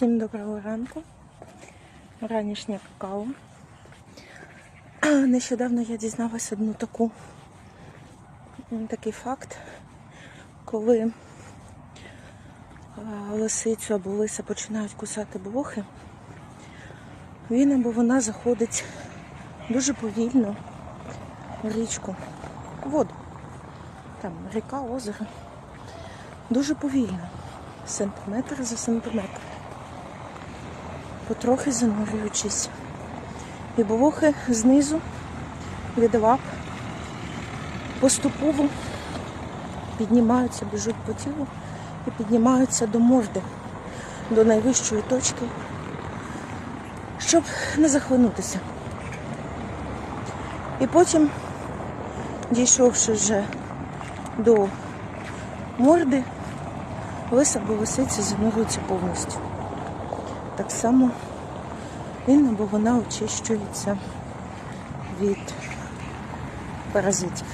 Всім доброго ранку. Ранішнє какао. Нещодавно я дізналася одну таку такий факт, коли лисицю або лиса починають кусати блохи, він або вона заходить дуже повільно в річку, в воду. Там ріка, озеро. Дуже повільно, сантиметр за сантиметр потрохи занурюючись. І блохи знизу від лап поступово піднімаються, біжуть по тілу і піднімаються до морди, до найвищої точки, щоб не захлинутися. І потім, дійшовши вже до морди, лиса або лисиця занурюється повністю. Так само він або вона очищується від паразитів.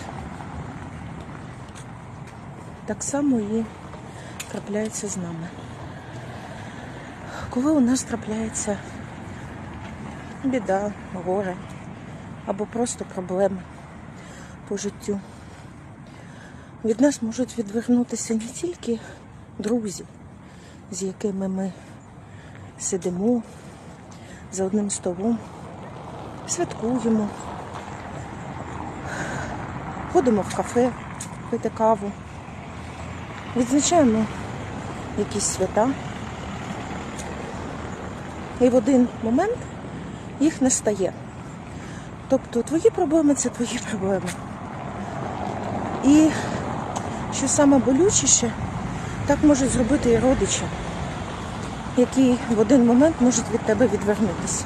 Так само і трапляється з нами. Коли у нас трапляється біда, горе або просто проблеми по життю, від нас можуть відвернутися не тільки друзі, з якими ми сидимо за одним столом, святкуємо, ходимо в кафе, пити каву, відзначаємо якісь свята. І в один момент їх не стає. Тобто твої проблеми це твої проблеми. І що саме болючіше, так можуть зробити і родичі які в один момент можуть від тебе відвернутися.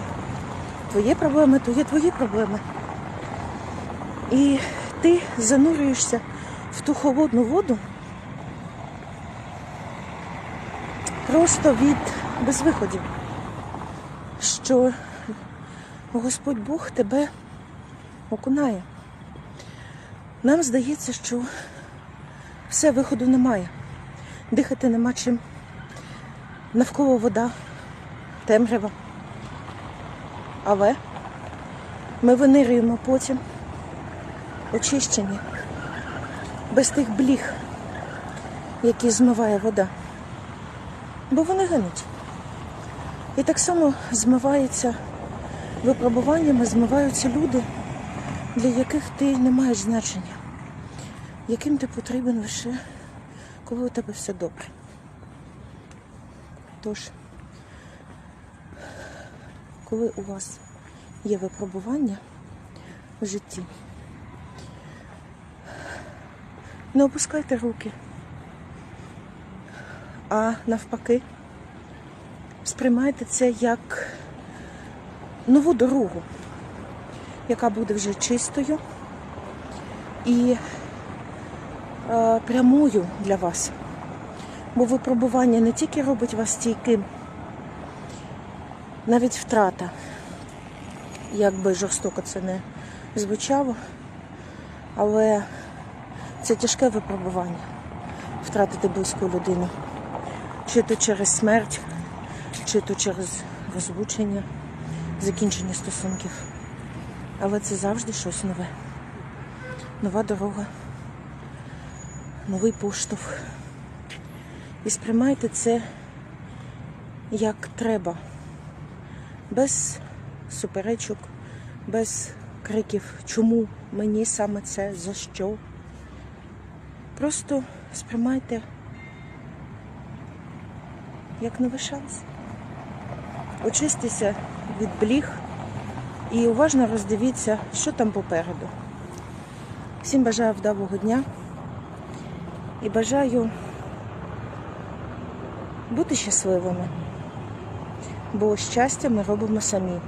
Твої проблеми, то є твої проблеми. І ти занурюєшся в ту холодну воду просто від безвиходів, що Господь Бог тебе окунає. Нам здається, що все виходу немає, дихати нема чим. Навколо вода, темрява. Але ми винирюємо потім очищені, без тих бліг, які змиває вода. Бо вони гинуть. І так само змиваються випробуваннями, змиваються люди, для яких ти не маєш значення, яким ти потрібен лише, коли у тебе все добре. Тож, коли у вас є випробування в житті, не опускайте руки, а навпаки, сприймайте це як нову дорогу, яка буде вже чистою і е, прямою для вас. Бо випробування не тільки робить вас стійким, навіть втрата, як би жорстоко це не звучало, але це тяжке випробування втратити близьку людину. Чи то через смерть, чи то через розлучення, закінчення стосунків. Але це завжди щось нове. Нова дорога, новий поштовх. І сприймайте це як треба, без суперечок, без криків, чому мені саме це, за що. Просто сприймайте як новий шанс. Очистися від бліг і уважно роздивіться, що там попереду. Всім бажаю вдалого дня і бажаю бути щасливими, бо щастя ми робимо самі.